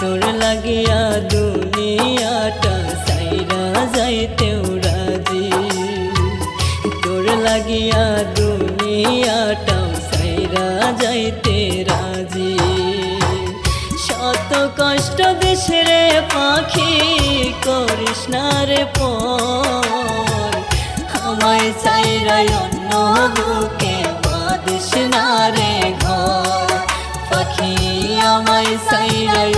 তোর লাগিয়া দুনিয়াটা সাইরা যাইতেও রাজি। তোর লাগিয়া দুনিয়াটাও সাইরা যাইতে রাজি। শত কষ্ট দেশেরে পাখি করিস না রে পর। আমায় সাইরাই অন্য বুকে বাদিস রে ঘর। পাখি আমায় সাইরাই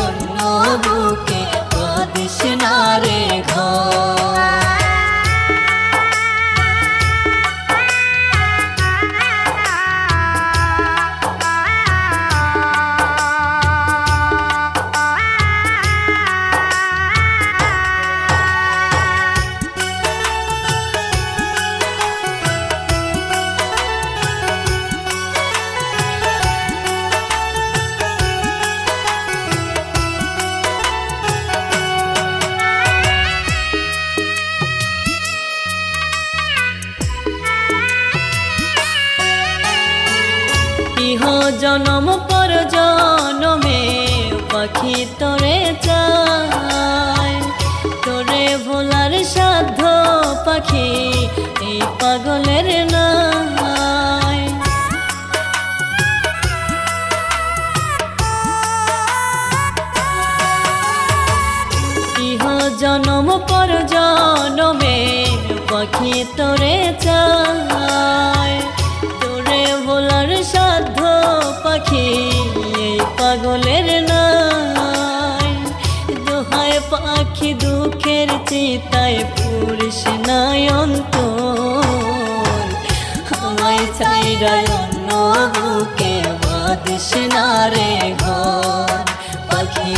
বুকে বাদিস না ঘর জনম পর জনমে পাখি তোরে চায়। তোরে ভোলার সাধ্য পাখি, এই পাগলের ইহ জনম পর জনমে পাখি তোরে চায়। তোরে ভোলার সাধ্য পাখি পাগলের নাই। দোহায় পাখি দুঃখের চিতায় পুরুষ নয়ন্ত আমায় চাইরাই অন্য বুকে বাদিস না রে ঘর। পাখি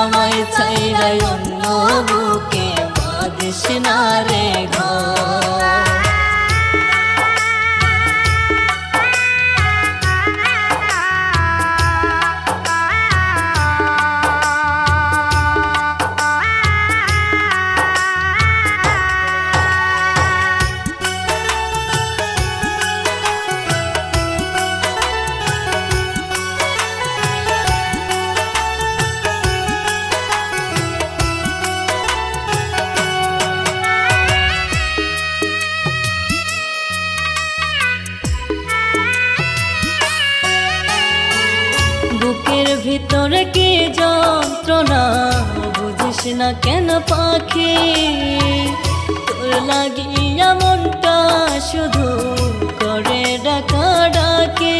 আমায় চাইরাই অন্য বুকে বাদিস না রে ঘর। বুকের ভিতরে কি যন্ত্রণা? বুঝিস না কেন পাখি? তোর লাগিয়া মনটা শুধু করে ডাকা ডাকে।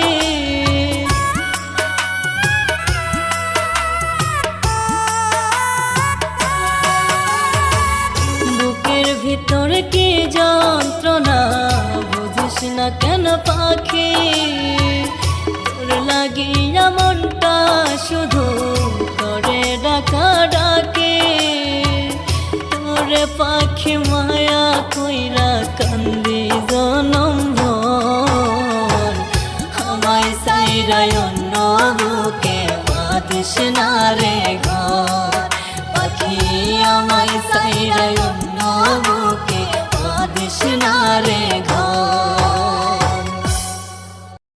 বুকের ভিতরে কি যন্ত্রণা? বুঝিস না কেন পাখি? লাগিয়া মনটা শুধু করে ডাকা ডাকে। তোরে পাখি মায়া কইরা কান্দি জনম আমায় সাইরাই অন্য বুকে বাদিস না রে ঘর। পাখি আমায় সাইরাই অন্য বুকে বাদিস না রে ঘর।